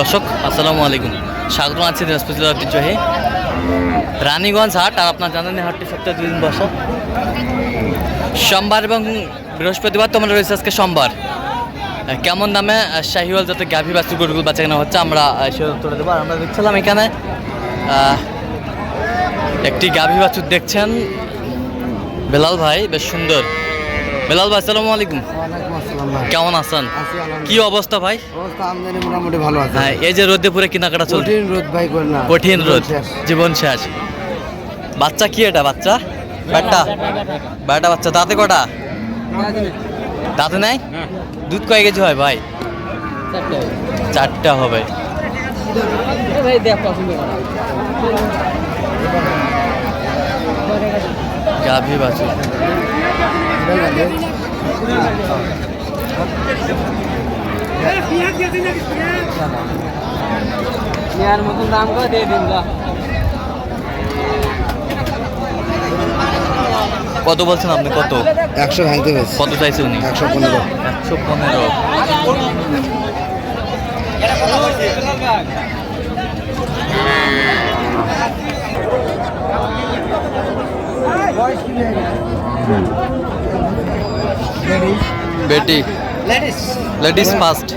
দর্শক, আসসালামু আলাইকুম। স্বাগত আছি দিনাজপুর জেলার ঐতিহ্যহী রানীগঞ্জ হাট, আর আপনার জানেন হাটটি সপ্তাহে দুদিন বসা। সোমবার এবং বৃহস্পতিবার তোমরা রয়েছে আজকে সোমবার। কেমন দামে শাহিওয়াল যাতে গাভী বাস্তু গরুগুলো বাচ্চা কেনা হচ্ছে, আমরা সে তুলে দেবো। আর আমরা দেখছিলাম এখানে একটি গাভী বাছুর দেখছেন বেলাল ভাই, বেশ সুন্দর। বেলাল ভাই, আসসালামু আলাইকুম। কেমন আছেন? কি অবস্থা ভাই? অবস্থা আমদানি মোটামুটি ভালো আছে। হ্যাঁ এই যে রোদে পুরে কেনাকাটা চলছে। কঠিন রোদ ভাই না। কঠিন রোদ জীবন শেষ। বাচ্চা কি এটা বাচ্চা? ব্যাটা ব্যাটা বাচ্চা দাঁতে কটা? দাঁতে নাই? দুধ কয় কেজি হয় ভাই? চারটা হবে। গাভী বাছুর। নেওয়ার মতন দাম করে দিয়ে দিন কত বলছেন আপনি? কত? একশো ভাঙতে পেরেছি কত চাইছে উনি? একশো পনেরো। একশো পনেরো। বেটি। লেডিস ফার্স্ট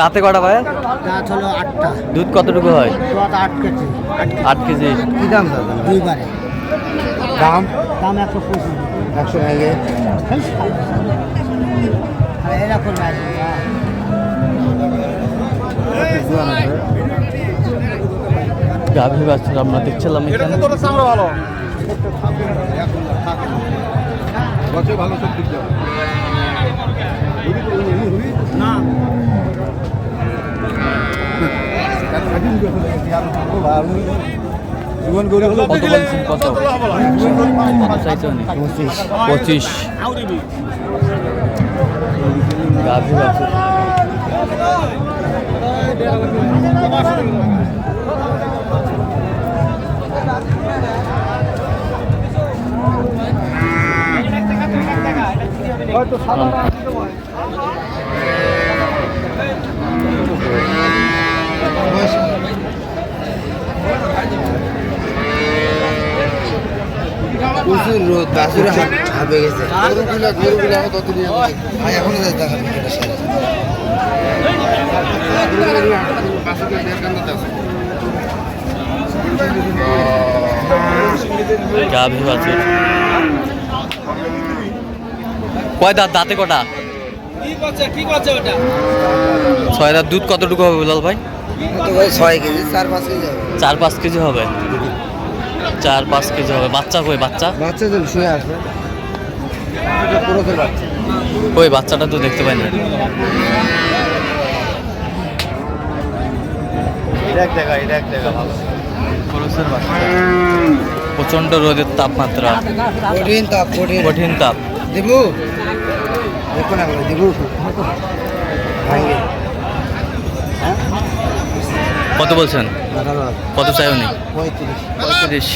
দাঁতে কটা ভাই গাছ হলো আটটা। দুধ কতটুকু হয়? আট কেজি। আট কেজি। কি দাম দুইবারে। দাম? দাম একশো পঁচিশ। একশো এরকম গাভী বাছুর আমরা দেখছিলাম এখানে। কত বলছেন কত কত পঁচিশ গাভী বাছুর প্রচুর রোদ বাসুরে হাঁপে গেছে। গরুগুলো গরুগুলো তত নিয়ে এখনও যাই দেখা গাভী বাছুর কয় দাঁত দাঁতে কটা? ছয় দাঁত দুধ কতটুকু হবে বিলাল ভাই? ছয় কেজি চার পাঁচ কেজি হবে। চার পাঁচ কেজি হবে? চার পাঁচ কেজি হবে। বাচ্চা কই বাচ্চা? বাচ্চা তো শুয়ে আসবে ওই বাচ্চাটা তো দেখতে পাই না। প্রচণ্ড রোদের তাপমাত্রা। কঠিন তাপ কঠিন তাপ। দেবু? দেখো না দেবু। কত বলছেন? কত চাই উনি পঁয়ত্রিশ। পঁয়ত্রিশ।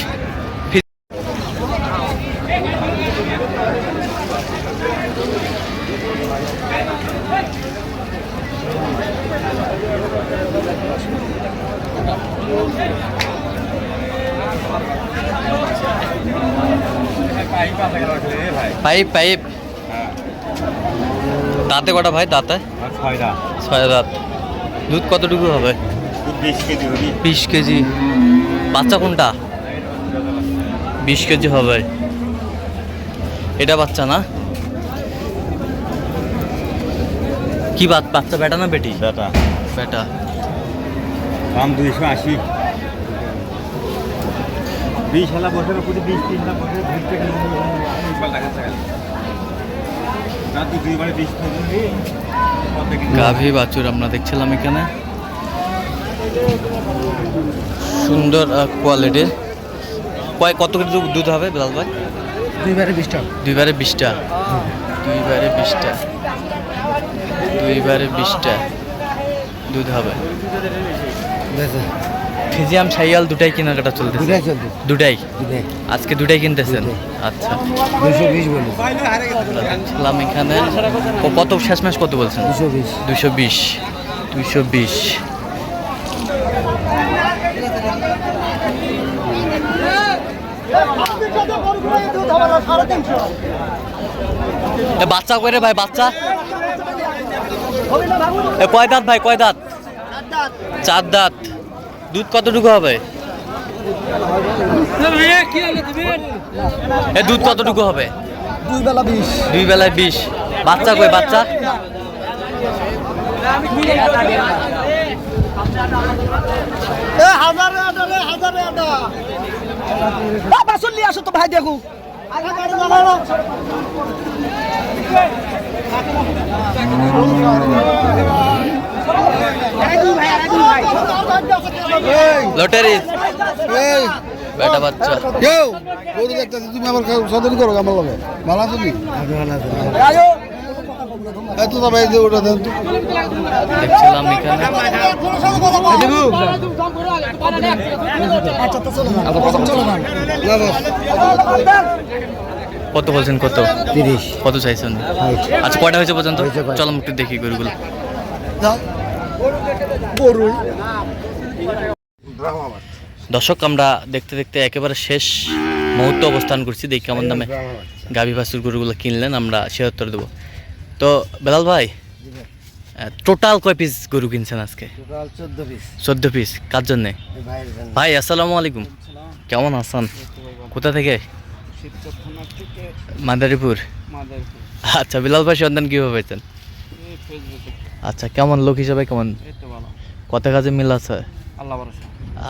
Pipe pipe. দাঁতে কটা ভাই দাঁতে? ছয় দাঁত। দুধ কতটুকু হবে? বিশ কেজি বাচ্চা কোনটা? বিশ কেজি হবে। এটা বাচ্চা না? কি বাচ- বাচ্চা বেটা না বেটি? বেটা। দাম দুইশো আশি। বিশ বছরের প্রতি বিশ তিন বছরের গাভী বাছুর আমরা দেখছিলাম এখানে। সুন্দর কোয়ালিটির কয় কত কেজি দুধ- হবে বিলাল ভাই? দুইবারে বিশটা দুইবারে বিশটা দুইবারে বিশটা দুইবারে বিশটা দুধ হবে। ফিজিয়াম সাইয়াল দুটাই কেনাকাটা চলতেছে। দুটাই চলছে দুটাই? দুটাই। আজকে দুটাই কিনতেছেন? আচ্ছা। দুশো বিশ বলে দেখলাম এখানে। ও কত শেষ মাস কত বলছেন? দুশো বিশ। দুশো বিশ। দুশো বিশ। এ বাচ্চা করে ভাই বাচ্চা? এ কয় দাঁত ভাই কয় দাঁত। চার দাঁত। দুধ কতটুকু হবে? এ দুধ কতটুকু হবে? দুই বেলা বিশ। দুই বেলায় বিশ। বাচ্চা কই বাচ্চা? বাসন নিয়ে আসো তো ভাই দেখো। লটারি। বেটা বাচ্চা। কেউ? গরু দেখতেছি তুমি আবার সদরি করো আমার লগে। ভালো আছো কি? এত তো ভাই যে ওটা দেন তো। দেখছিলাম এখানে। না। বস কত বলছেন কত? তিরিশ। কত চাইছেন? আচ্ছা কয়টা হয়েছে পর্যন্ত? চলো একটু দেখি গরুগুলো। গরু দর্শক আমরা দেখতে দেখতে একেবারে শেষ মুহূর্তে অবস্থান করছি। দেখি কেমন দামে গাভী বাছুর গরুগুলো কিনলেন আমরা সে উত্তর দেবো। তো বেলাল ভাই টোটাল কয় পিস গরু কিনছেন আজকে? চোদ্দ পিস কার জন্যে? জন্য। ভাই আসসালামু আলাইকুম। কেমন আছেন? কোথা থেকে? মাদারীপুর। আচ্ছা বিলাল ভাই সন্ধান কীভাবে পেয়েছেন আচ্ছা কেমন লোক হিসাবে কেমন? কত কাজে মিল আছে?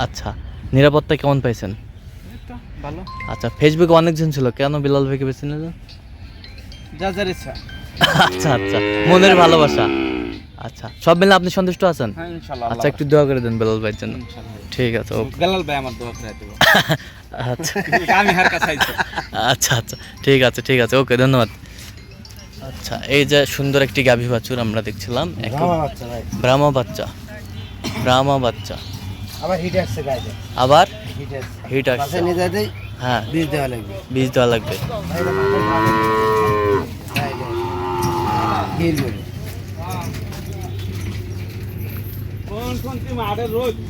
আচ্ছা নিরাপত্তা কেমন পাইছেন? ভালো। আচ্ছা ফেসবুকে অনেকজন ছিল কেন বিলাল ভাইকে বেছে নিলেন? যা যার ইচ্ছা। আচ্ছা আচ্ছা মনের ভালোবাসা। আচ্ছা সব মিলে আপনি সন্তুষ্ট আছেন? হ্যাঁ আচ্ছা একটু দোয়া করে দেন বেলাল ভাইয়ের জন্য। ঠিক আছে ওকে। বেলাল ভাই আমার দোয়া করে দেবো। আচ্ছা। আমি হার কাছে আচ্ছা আচ্ছা ঠিক আছে ঠিক আছে ওকে ধন্যবাদ। আচ্ছা এই যে সুন্দর একটি গাভী বাছুর আমরা দেখছিলাম ব্রাহ্মা বাচ্চা ব্রাহ্মা বাচ্চা। আবার হিট আসছে গাড়িতে। আবার? হিট আসছে। হিট আসছে। নিয়ে হ্যাঁ। বীজ দেওয়া লাগবে। বীজ দেওয়া লাগবে।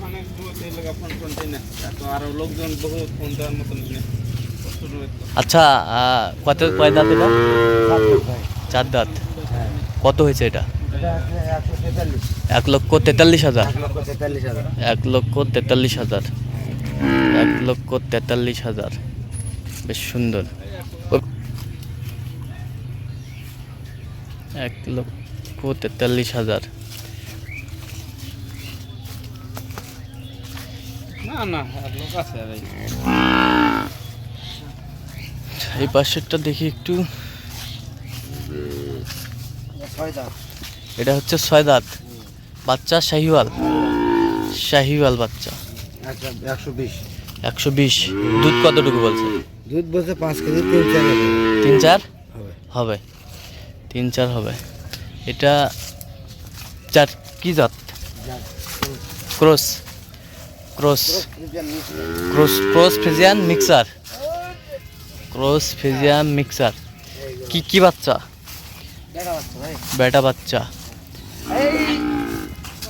মানে আচ্ছা কত কয় দাঁত এটা? চার দাঁত। হ্যাঁ। কত হয়েছে এটা? এক লক্ষ তেতাল্লিশ হাজার। এক লক্ষ তেতাল্লিশ হাজার। এক লক্ষ তেতাল্লিশ হাজার। বেশ সুন্দর। এক লক্ষ তেতাল্লিশ হাজার। এই। পাশেরটা দেখি একটু। ছয় এটা হচ্ছে ছয় দাঁত বাচ্চা শাহিওয়াল। শাহিওয়াল বাচ্চা। আচ্ছা একশো বিশ। একশো বিশ। দুধ কতটুকু বলছে? দুধ বলছে পাঁচ কেজি তিন চার তিন চার? হবে। তিন চার হবে। এটা চার কি জাত? Cross. Cross. Cross cross Friesian mixer. Cross Friesian mixer. কি কি বাচ্চা? বেটা বাচ্চা।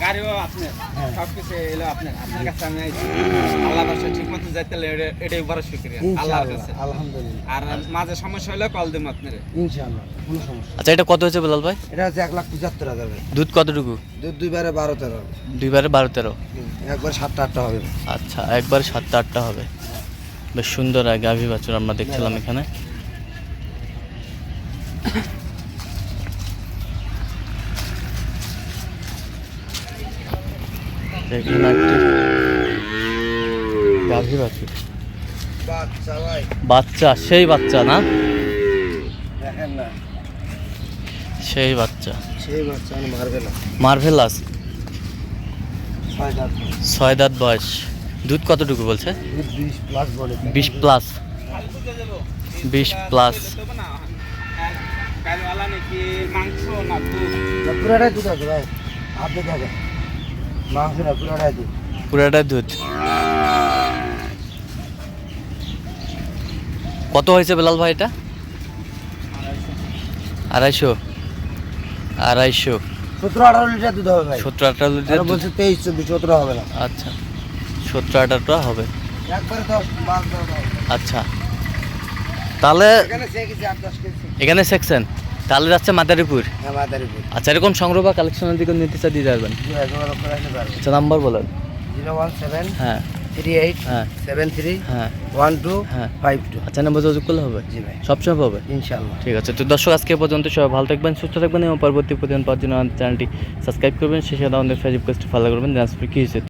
গাড়িও আপনার হ্যাঁ। সব কিছু এলো আপনার। আপনার কাছে আমি আল্লাহ বাসা ঠিক মতো যাইতে হলে এটা- এটাই বড় শুক্রিয়া। আল্লাহর কাছে। আলহামদুলিল্লাহ। আর মাঝে সমস্যা হলে কল দিম আপনার। ইনশাল্লাহ কোনো সমস্যা আচ্ছা এটা কত হয়েছে বেলাল ভাই? এটা হচ্ছে এক লাখ পঁচাত্তর হাজার দুধ কতটুকু? দুধ দুইবারে বারো তেরো। দুইবারে বারো তেরো। একবার সাতটা আটটা হবে। আচ্ছা একবার সাতটা আটটা হবে। বেশ সুন্দর আর গাভী বাছুর আমরা দেখছিলাম এখানে। এখানে একটি গাভী বাছুর বাচ্চা সেই বাচ্চা না? সেই বাচ্চা। সেই বাচ্চা আমি মার্ভেলাস। ছয় দাঁত বয়স। দুধ কতটুকু বলছে? বিশ প্লাস। বিশ প্লাস। বিশ প্লাস তবে না কালওয়ালা নাকি মাংস না দুধ পুরাটাই দুধ আছে ভাই। আপনি দেখেন মাংস না পুরাটাই দুধ। পুরাটা দুধ। কত হয়েছে বেলাল ভাই এটা? আড়াইশো। আড়াইশো। সতেরো আঠারো লিটার দুধ হবে ভাই। সতেরো আঠারো লিটার বলছে তেইশ চব্বিশ সতেরো হবে না। আচ্ছা। সতেরো আঠারোটা হবে। আচ্ছা। তাহলে এখানে সে তাহলে যাচ্ছে মাদারীপুর? হ্যাঁ মাদারীপুর। আচ্ছা এরকম সংগ্রহ বা কালেকশনের দিকে নিতে চাই দিয়ে যাবেন। আচ্ছা নাম্বার বলেন। জিরো ওয়ান সেভেন হ্যাঁ। থ্রি এইট হ্যাঁ। সেভেন থ্রি হ্যাঁ। ওয়ান টু হ্যাঁ। Five two. আচ্ছা নাম্বার যোগাযোগ করলে হবে? জি ভাই। সবসময় পাবে ইনশাল্লাহ ঠিক আছে তো দর্শক আজকে পর্যন্ত সবাই ভালো থাকবেন সুস্থ থাকবেন এবং পরবর্তী প্রতিদিন পাওয়ার জন্য আমাদের চ্যানেলটি সাবস্ক্রাইব করবেন সেই সাথে আমাদের ফেসবুক পেজটি ফলো করবেন দিনাজপুর কি হয়েছে?